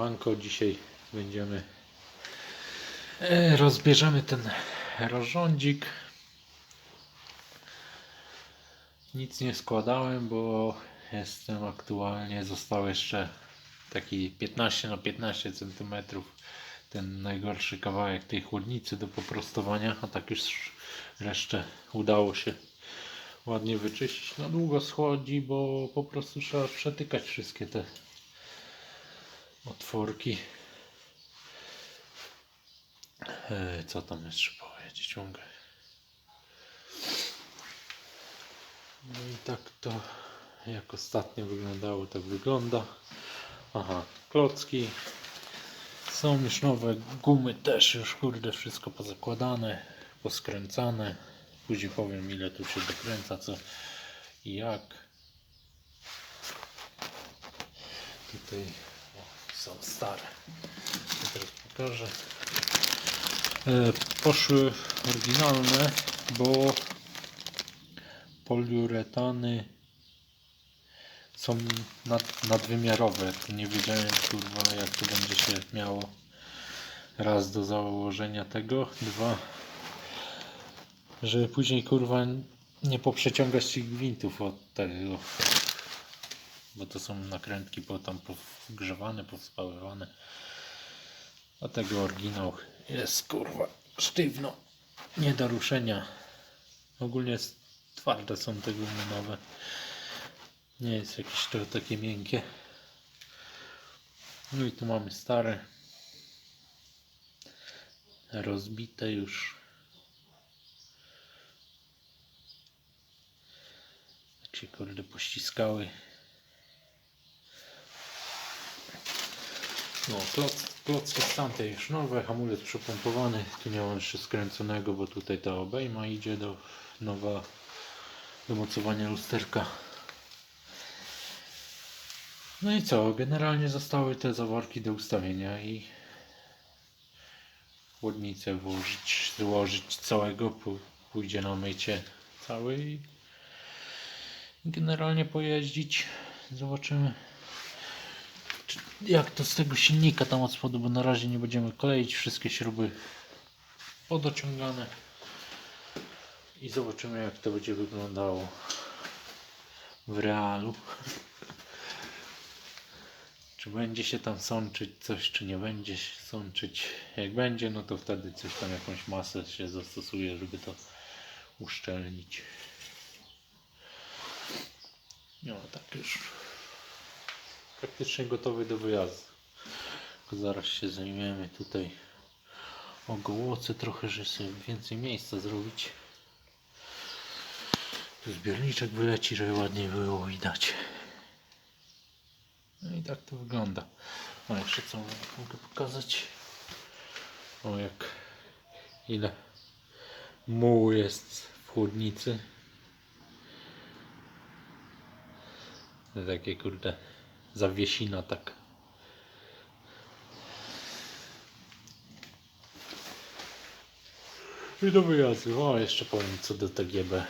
Siemanko, dzisiaj będziemy e, rozbierzemy ten rozrządzik. Nic nie składałem, bo jestem aktualnie, został jeszcze taki 15 na 15 cm ten najgorszy kawałek tej chłodnicy do poprostowania, a tak już resztę udało się ładnie wyczyścić. Na długo schodzi, bo po prostu trzeba przetykać wszystkie te otworki. E, Co tam jeszcze powiedzieć mogę? No i tak to jak ostatnio wyglądało, tak wygląda. Aha, klocki. Są już nowe gumy też już kurde wszystko pozakładane, poskręcane. Później powiem ile tu się dokręca, co i jak. Tutaj są stare. To teraz pokażę. E, poszły oryginalne, bo poliuretany są nad, nadwymiarowe. Nie wiedziałem kurwa jak to będzie się miało. Raz do założenia tego, dwa żeby później kurwa nie poprzeciągać tych gwintów od tego. Bo to są nakrętki po tam pogrzewane, powspaływane. A tego oryginał jest kurwa sztywno. Nie do ruszenia. Ogólnie twarde są te gumy nowe. Nie jest jakieś to takie miękkie. No i tu mamy stare. Rozbite już. Tak się kurde pościskały. No, kloc, klocki z tamtej już nowe, hamulec przepompowany. Tu nie mam jeszcze skręconego, bo tutaj ta obejma idzie do nowa do mocowania lusterka. No i co? Generalnie zostały te zaworki do ustawienia i chłodnicę włożyć, złożyć całego, pójdzie na mycie cały i generalnie pojeździć. Zobaczymy czy- jak to z tego silnika tam od spodu, bo na razie nie będziemy kleić wszystkie śruby podociągane i zobaczymy jak to będzie wyglądało w realu. Czy będzie się tam sączyć coś, czy nie będzie się sączyć. Jak będzie, no to wtedy coś tam, jakąś masę się zastosuje, żeby to uszczelnić. No, tak już praktycznie gotowy do wyjazdu. Zaraz się zajmiemy tutaj ogołoce trochę, żeby sobie więcej miejsca zrobić. Tu zbiorniczek wyleci, żeby ładniej było widać. No i tak to wygląda. A jeszcze co mogę pokazać? O jak ile mułu jest w chłodnicy. Takie kurde zawiesina tak. I do wyjazdu. O, jeszcze powiem co do TGB.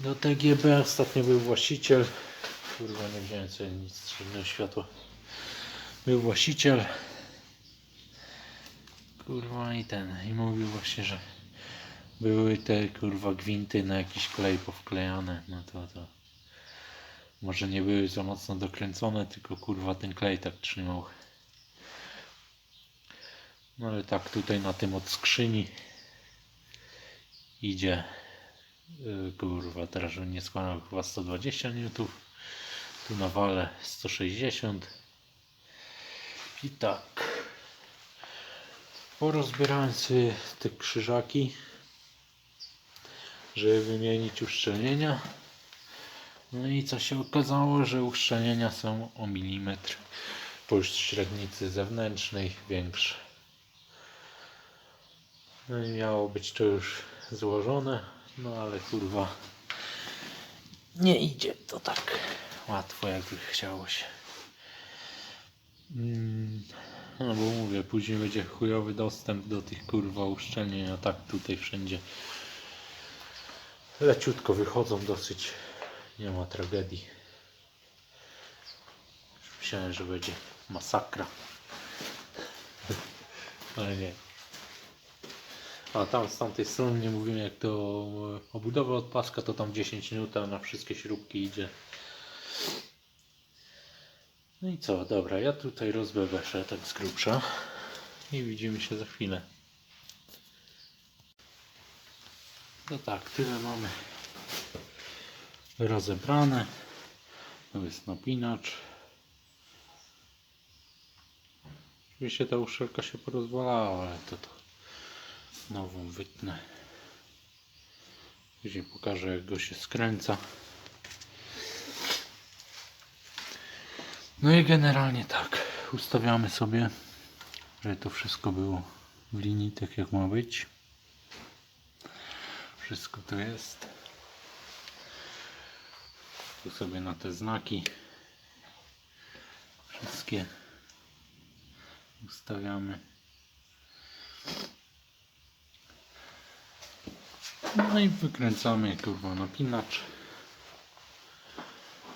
Do TGB ostatnio był właściciel. Kurwa, nie wziąłem sobie nic żadnego światła. Był właściciel. Kurwa i ten. I mówił właśnie, że były te kurwa gwinty na jakiś klej powklejane. No to to. Może nie były za mocno dokręcone, tylko kurwa ten klej tak trzymał. No ale tak tutaj na tym od skrzyni idzie. Yy, kurwa teraz żebym nie skłamał chyba 120 N tu na wale 160 i tak. Porozbierałem sobie te krzyżaki żeby wymienić uszczelnienia no i co się okazało, że uszczelnienia są o milimetr po średnicy zewnętrznej większe no i miało być to już złożone no ale kurwa nie idzie to tak łatwo jakby chciało się. Mm, No bo mówię, później będzie chujowy dostęp do tych kurwa uszczelnień, a tak tutaj wszędzie leciutko wychodzą dosyć. Nie ma tragedii. Myślałem, że będzie masakra. Ale nie. A tam z tamtej strony nie mówimy jak to e, obudowę od paska, to tam 10 minut na wszystkie śrubki idzie. No i co, dobra, ja tutaj rozbeweszę tak z grubsza i widzimy się za chwilę. No tak, tyle mamy rozebrane. To jest napinacz. Oczywiście ta uszczelka się porozwalała, ale to, to nową wytnę. Później pokażę jak go się skręca. No i generalnie tak, ustawiamy sobie, żeby to wszystko było w linii tak jak ma być. Wszystko tu jest. Tu sobie na te znaki wszystkie ustawiamy. No i wykręcamy kurwa napinacz.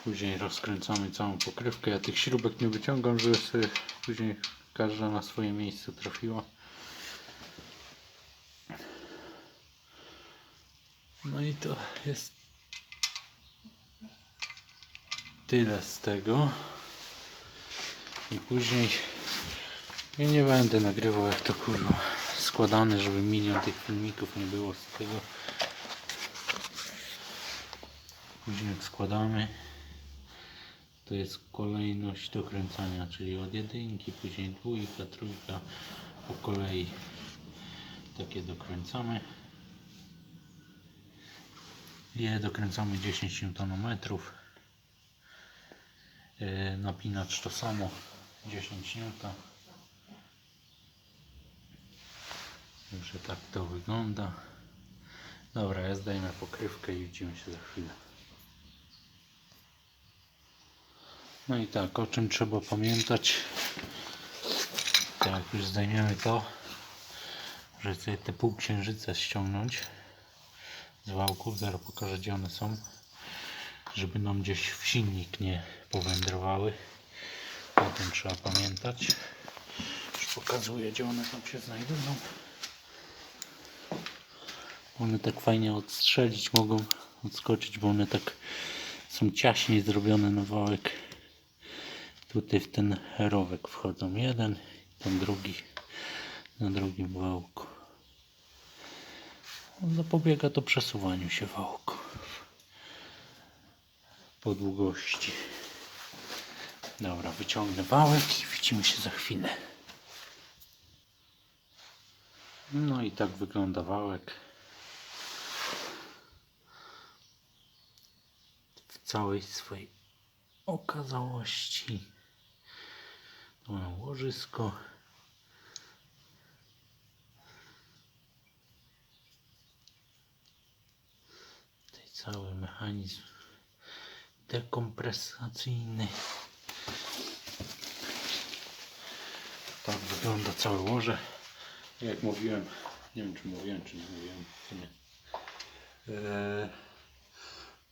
Później rozkręcamy całą pokrywkę. Ja tych śrubek nie wyciągam, żeby sobie później każda na swoje miejsce trafiła. No i to jest tyle z tego. I później ja nie będę nagrywał jak to kurwa składane, żeby milion tych filmików nie było z tego. Później jak składamy, to jest kolejność dokręcania, czyli od jedynki, później dwójka, trójka, po kolei takie dokręcamy. Je dokręcamy 10 Nm. Yy, Napinacz to samo 10 N. Także tak to wygląda. Dobra, ja zdejmę pokrywkę i widzimy się za chwilę. No i tak, o czym trzeba pamiętać? Tak, już zdejmiemy to, że sobie te półksiężyce ściągnąć z wałków, zaraz pokażę gdzie one są, żeby nam gdzieś w silnik nie powędrowały. O tym trzeba pamiętać. Już pokazuję gdzie one tam się znajdują. One tak fajnie odstrzelić mogą, odskoczyć, bo one tak są ciaśniej zrobione na wałek. Tutaj w ten rowek wchodzą jeden, ten drugi na drugim wałku. Zapobiega to przesuwaniu się wałku po długości. Dobra, wyciągnę wałek i widzimy się za chwilę. No i tak wygląda wałek. W całej swojej okazałości. Tu mam łożysko. Tutaj cały mechanizm dekompresacyjny. Tak wygląda całe łoże. Jak mówiłem, nie wiem czy mówiłem, czy nie mówiłem. w sumie.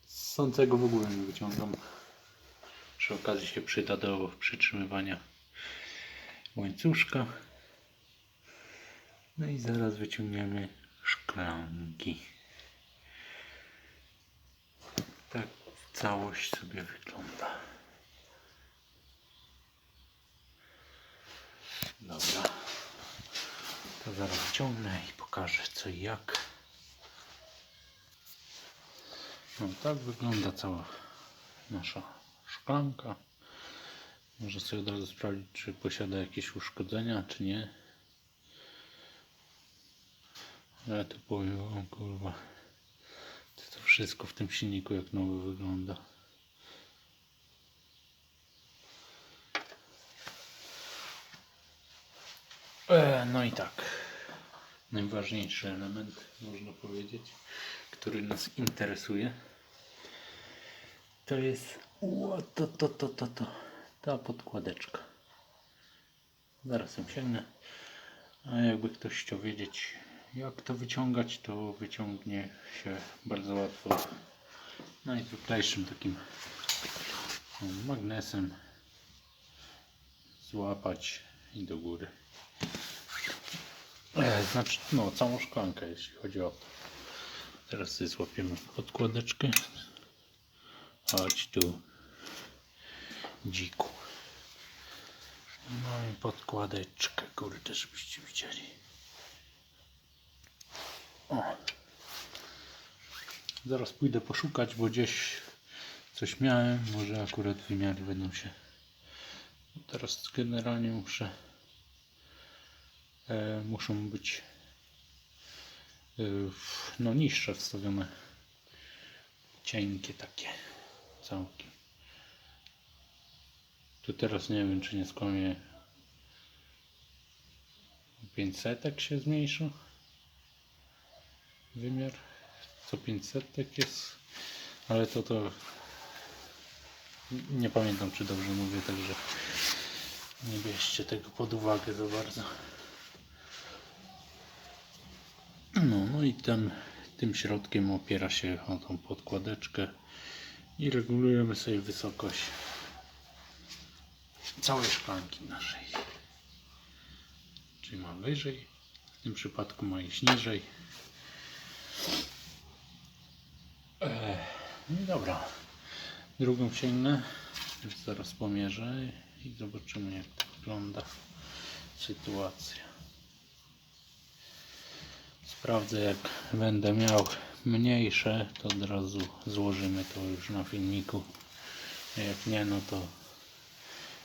Stąd tego w ogóle nie wyciągam. Przy okazji się przyda do przytrzymywania łańcuszka. No i zaraz wyciągniemy szklanki. Tak całość sobie wygląda. Dobra. To zaraz wyciągnę i pokażę co i jak. No tak wygląda cała nasza szklanka. Może sobie od razu sprawdzić, czy posiada jakieś uszkodzenia, czy nie. Ale tu powiem kurwa, to, to wszystko w tym silniku jak nowy wygląda. No i tak. Najważniejszy element, można powiedzieć, który nas interesuje, to jest o, to, to, to, to, to, ta podkładeczka. Zaraz ją sięgnę. A jakby ktoś chciał wiedzieć, jak to wyciągać, to wyciągnie się bardzo łatwo najzwyklejszym takim magnesem złapać i do góry. Znaczy, no, całą szklankę, jeśli chodzi o to. Teraz sobie złapiemy podkładeczkę. Chodź tu, dziku. No i podkładeczkę, kurde, żebyście widzieli. O. Zaraz pójdę poszukać, bo gdzieś coś miałem. Może akurat wymiary będą się. Teraz generalnie muszę. E, muszą być e, no niższe wstawione. Cienkie takie. Całkiem. Tu teraz nie wiem, czy nie skłamie 500 się zmniejszył wymiar co 500 jest ale to to nie pamiętam czy dobrze mówię także nie bierzcie tego pod uwagę za bardzo no, no i tym, środkiem opiera się o tą podkładeczkę i regulujemy sobie wysokość całej szklanki naszej czyli ma wyżej w tym przypadku ma iść niżej no i dobra. Drugą sięgnę. Już zaraz pomierzę i zobaczymy jak wygląda sytuacja. Sprawdzę jak będę miał mniejsze, to od razu złożymy to już na filmiku. Jak nie, no to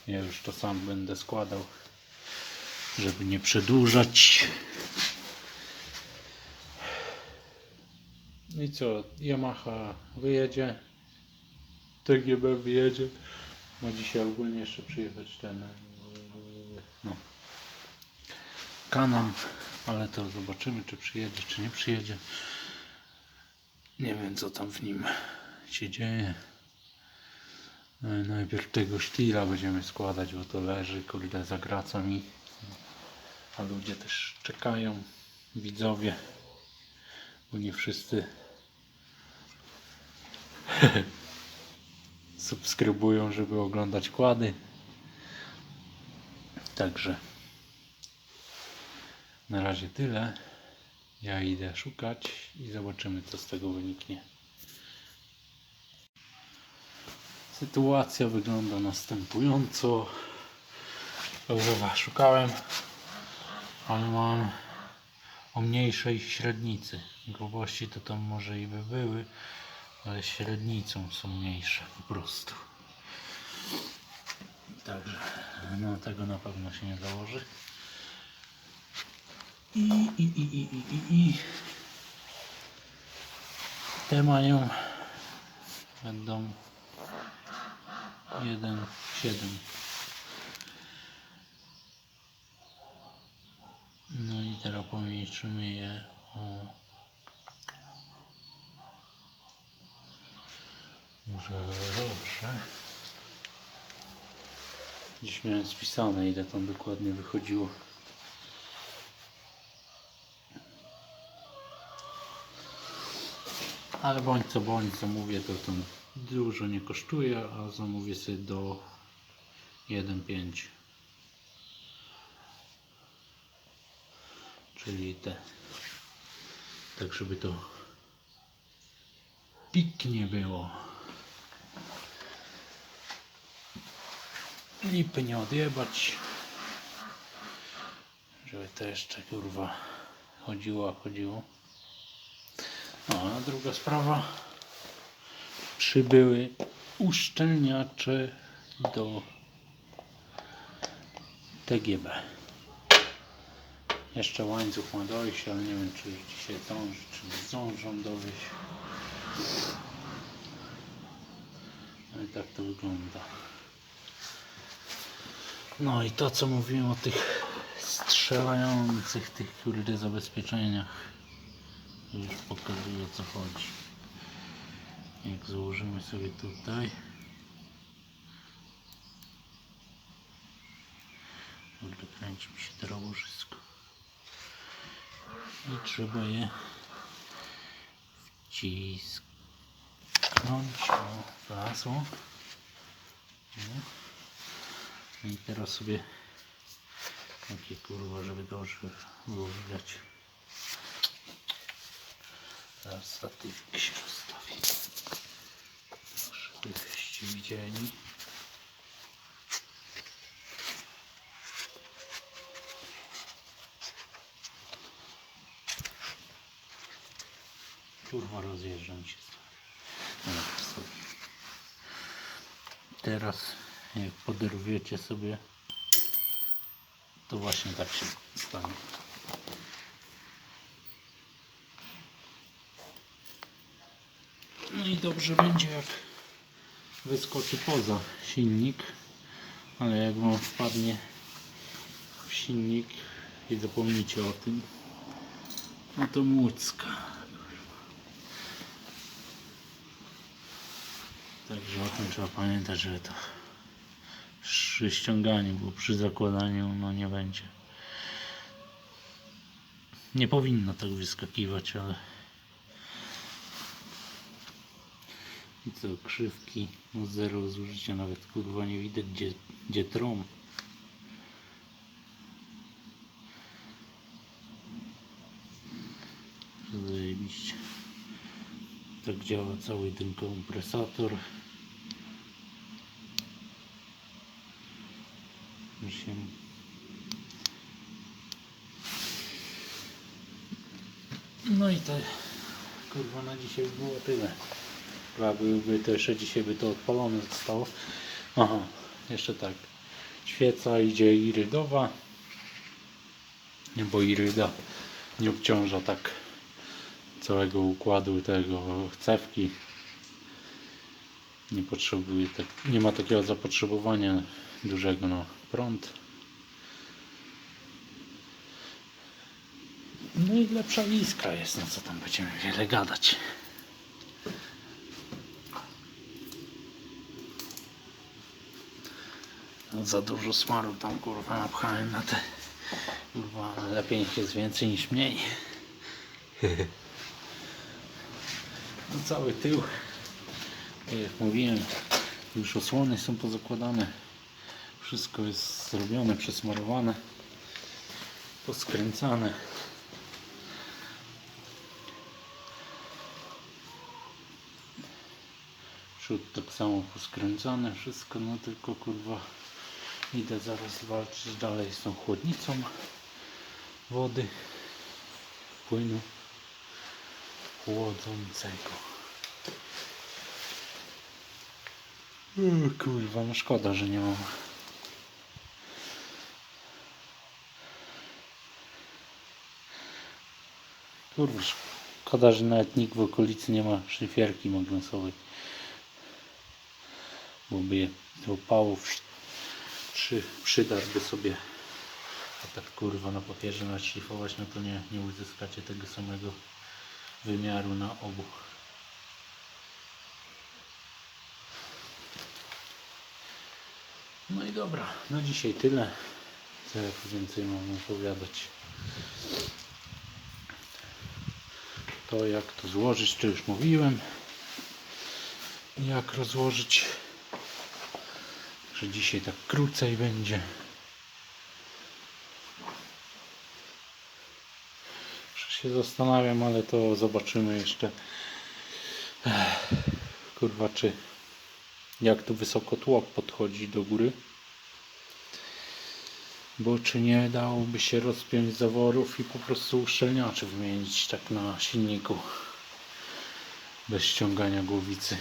ja już to sam będę składał, żeby nie przedłużać. No I co, Yamaha wyjedzie, TGB wyjedzie. Ma dzisiaj ogólnie jeszcze przyjechać ten no, Canon, ale to zobaczymy czy przyjedzie, czy nie przyjedzie. Nie wiem co tam w nim się dzieje. No Najpierw tego sztila będziemy składać, bo to leży, kurde, zagraca mi. A ludzie też czekają, widzowie, bo nie wszyscy subskrybują, żeby oglądać kłady. Także na razie tyle. Ja idę szukać i zobaczymy, co z tego wyniknie. Sytuacja wygląda następująco. Dobrze, szukałem, ale mam o mniejszej średnicy. Grubości to tam może i by były, ale średnicą są mniejsze po prostu. Także no tego na pewno się nie założy. I, i, i, i, i, i, i. Te mają będą 1,7 No i teraz pomniejszymy je o może dobrze. Dziś miałem spisane ile tam dokładnie wychodziło. Ale bądź co bądź, co mówię, to tam dużo nie kosztuje, a zamówię sobie do 1,5. Czyli te. Tak, żeby to piknie było. Lipy nie odjebać. Żeby to jeszcze kurwa chodziło, chodziło. No, a druga sprawa. Przybyły uszczelniacze do TGB. Jeszcze łańcuch ma dojść, ale nie wiem czy dzisiaj zdąży, czy nie zdążą dowieść. No i tak to wygląda. No i to co mówiłem o tych strzelających, tych kurde zabezpieczeniach. Już pokazuję co chodzi. Jak złożymy sobie tutaj. Kurde, kręci mi się to łożysko. I trzeba je wcisknąć. O. Nie? I teraz sobie takie kurwa, żeby dobrze było widać. Teraz statywik się rozstawi. Żebyście widzieli. Kurwa rozjeżdżam się. Dobra, sobie. Teraz jak poderwiecie sobie to właśnie tak się stanie. No i dobrze będzie jak wyskoczy poza silnik, ale jak wam wpadnie w silnik i zapomnicie o tym, no to młódzka. Także o tym trzeba pamiętać, że to przy ściąganiu, bo przy zakładaniu no nie będzie. Nie powinno tak wyskakiwać, ale i co, krzywki, no zero zużycia, nawet kurwa nie widać gdzie, gdzie trom. Zajebiście. Tak działa cały ten kompresator. Się No i to kurwa na dzisiaj by było tyle. Chyba byłby to jeszcze dzisiaj by to odpalone zostało. Aha, jeszcze tak. Świeca idzie irydowa. Bo iryda nie obciąża tak całego układu tego cewki. Nie potrzebuje tak, nie ma takiego zapotrzebowania dużego na prąd. No i lepsza iskra jest, no co tam będziemy wiele gadać. Za dużo smaru tam kurwa napchałem na te kurwa lepiej jest więcej niż mniej. No cały tył, tak jak mówiłem, już osłony są pozakładane. Wszystko jest zrobione, przesmarowane, poskręcane. Przód tak samo poskręcane, wszystko, no tylko kurwa idę zaraz walczyć dalej z tą chłodnicą wody, płynu chłodzącego. O, kurwa, no szkoda, że nie mam. Kurwa, szkoda, że nawet nikt w okolicy nie ma szlifierki magnesowej. Bo by je złapało, wsz- przy, przydarłby sobie. A tak kurwa na papierze naszlifować, no to nie, nie uzyskacie tego samego wymiaru na obu. No i dobra, na dzisiaj tyle. Co więcej mam opowiadać. To jak to złożyć, to już mówiłem. Jak rozłożyć. Że dzisiaj tak krócej będzie. Jeszcze się zastanawiam, ale to zobaczymy jeszcze. Kurwa, czy jak tu wysoko tłok podchodzi do góry. Bo czy nie dałoby się rozpiąć zaworów i po prostu uszczelniaczy wymienić tak na silniku. Bez ściągania głowicy.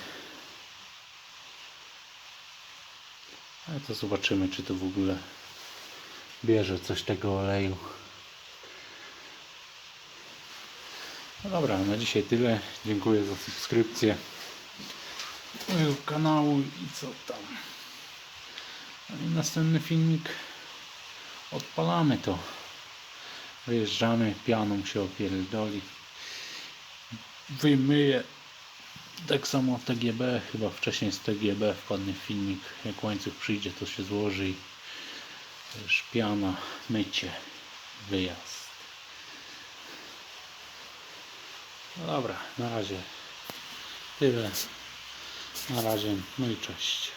To zobaczymy, czy to w ogóle bierze coś tego oleju. No dobra, na dzisiaj tyle. Dziękuję za subskrypcję mojego kanału i co tam. No i następny filmik odpalamy to. Wyjeżdżamy, pianą się opierdoli. Wyjmyję tak samo TGB, chyba wcześniej z TGB wpadnie filmik. Jak łańcuch przyjdzie, to się złoży i też piana, mycie, wyjazd. No dobra, na razie tyle. Na razie, no i cześć.